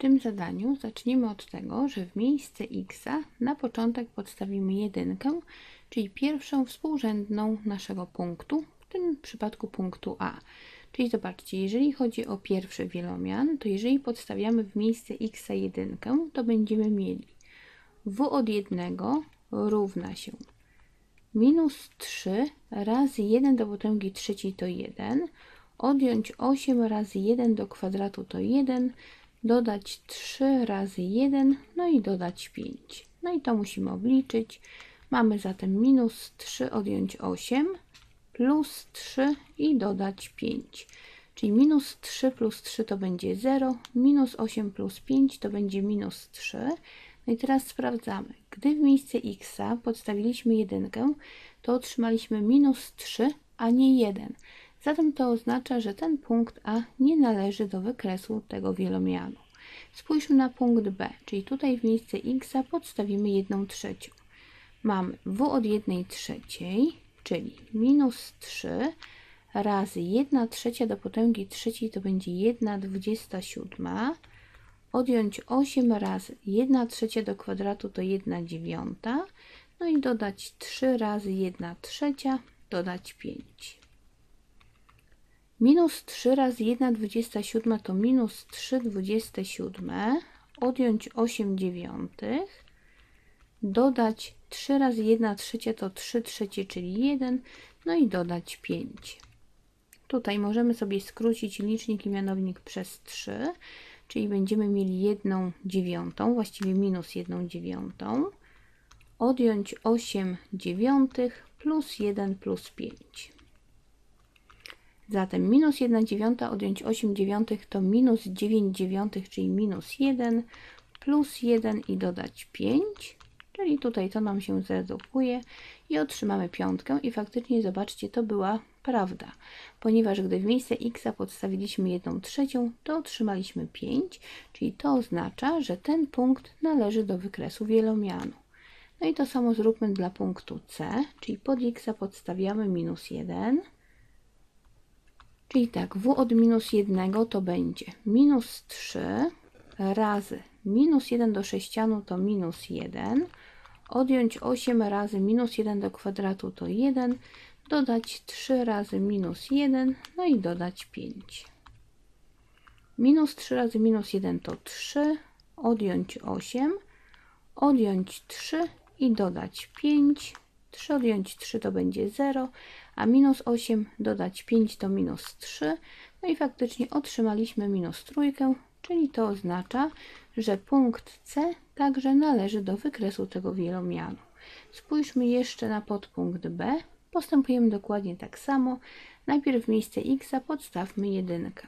tym zadaniu zaczniemy od tego, że w miejsce x na początek podstawimy jedynkę, czyli pierwszą współrzędną naszego punktu, w tym przypadku punktu A. Czyli zobaczcie, jeżeli chodzi o pierwszy wielomian, to jeżeli podstawiamy w miejsce x jedynkę, to będziemy mieli w od 1 równa się minus 3 razy 1 do potęgi trzeciej to 1, odjąć 8 razy 1 do kwadratu to 1, dodać 3 razy 1, no i dodać 5. No i to musimy obliczyć. Mamy zatem minus 3 odjąć 8, plus 3 i dodać 5. Czyli minus 3 plus 3 to będzie 0, minus 8 plus 5 to będzie minus 3. No i teraz sprawdzamy. Gdy w miejsce x podstawiliśmy jedynkę, to otrzymaliśmy minus 3, a nie 1. Zatem to oznacza, że ten punkt A nie należy do wykresu tego wielomianu. Spójrzmy na punkt B, czyli tutaj w miejsce x podstawimy 1 trzecią. Mamy w od 1 trzeciej, czyli minus 3 razy 1 trzecia do potęgi trzeciej to będzie 1 27, odjąć 8 razy 1 trzecia do kwadratu to 1 dziewiąta, no i dodać 3 razy 1 trzecia, dodać 5. Minus 3 razy 1 27 to minus 3 27, odjąć 8 dziewiątych, dodać 3 razy 1 trzecia to 3 trzecie, czyli 1, no i dodać 5. Tutaj możemy sobie skrócić licznik i mianownik przez 3, czyli będziemy mieli 1 dziewiątą, właściwie minus 1 dziewiątą, odjąć 8 dziewiątych plus 1 plus 5. Zatem minus 1 dziewiąta odjąć 8 dziewiątych to minus 9 dziewiątych, czyli minus 1, plus 1 i dodać 5, czyli tutaj to nam się zredukuje i otrzymamy piątkę i faktycznie zobaczcie, to była prawda, ponieważ gdy w miejsce x podstawiliśmy 1 trzecią, to otrzymaliśmy 5, czyli to oznacza, że ten punkt należy do wykresu wielomianu. No i to samo zróbmy dla punktu C, czyli pod x podstawiamy minus 1, Czyli tak, w od minus 1 to będzie minus 3 razy minus 1 do sześcianu to minus 1, odjąć 8 razy minus 1 do kwadratu to 1, dodać 3 razy minus 1, no i dodać 5. Minus 3 razy minus 1 to 3, odjąć 8, odjąć 3 i dodać 5. 3 odjąć 3 to będzie 0, a minus 8 dodać 5 to minus 3. No i faktycznie otrzymaliśmy minus trójkę, czyli to oznacza, że punkt C także należy do wykresu tego wielomianu. Spójrzmy jeszcze na podpunkt B. Postępujemy dokładnie tak samo. Najpierw w miejsce x podstawmy jedynkę.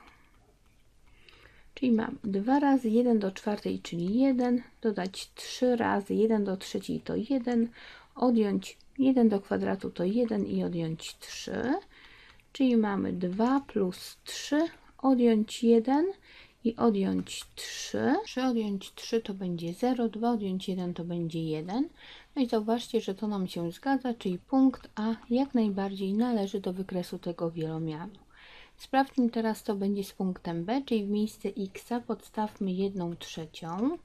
Czyli mam 2 razy 1 do czwartej, czyli 1, dodać 3 razy 1 do trzeciej to 1, odjąć 1 do kwadratu to 1 i odjąć 3, czyli mamy 2 plus 3, odjąć 1 i odjąć 3. 3 odjąć 3 to będzie 0, 2 odjąć 1 to będzie 1. No i zauważcie, że to nam się zgadza, czyli punkt A jak najbardziej należy do wykresu tego wielomianu. Sprawdźmy teraz, co będzie z punktem B, czyli w miejsce x podstawmy 1 trzecią,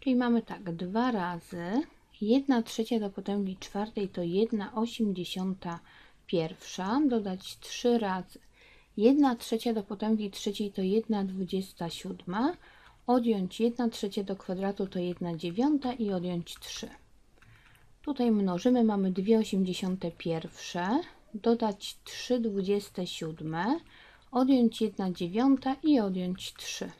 czyli mamy tak, 2 razy 1 trzecia do potęgi czwartej to 1 osiemdziesiąta pierwsza, dodać 3 razy 1 trzecia do potęgi trzeciej to 1 dwudziesta siódma, odjąć 1 trzecia do kwadratu to 1 dziewiąta i odjąć 3. Tutaj mnożymy, mamy 2 osiemdziesiąte pierwsze, dodać 3 dwudzieste siódme, odjąć 1 dziewiąta i odjąć 3.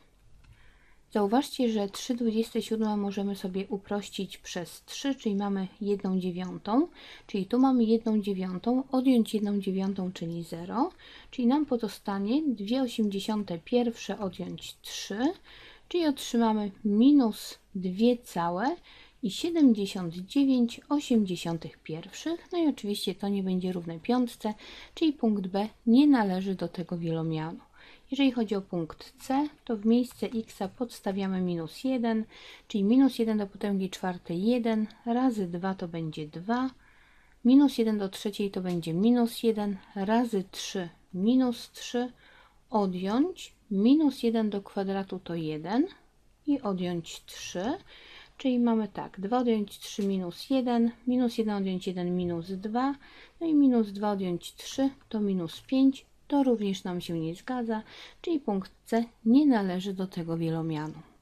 Zauważcie, że 3,27 możemy sobie uprościć przez 3, czyli mamy 1 dziewiątą, czyli tu mamy 1 dziewiątą, odjąć 1 dziewiątą, czyli 0, czyli nam pozostanie 2,81 odjąć 3, czyli otrzymamy minus 2 całe i 79,81. No i oczywiście to nie będzie równe piątce, czyli punkt B nie należy do tego wielomianu. Jeżeli chodzi o punkt C, to w miejsce x podstawiamy minus 1, czyli minus 1 do potęgi czwartej 1, razy 2 to będzie 2, minus 1 do trzeciej to będzie minus 1, razy 3 minus 3, odjąć, minus 1 do kwadratu to 1, i odjąć 3. Czyli mamy tak, 2 odjąć 3 minus 1, minus 1 odjąć 1 minus 2, no i minus 2 odjąć 3 to minus 5, to również nam się nie zgadza, czyli punkt C nie należy do tego wielomianu.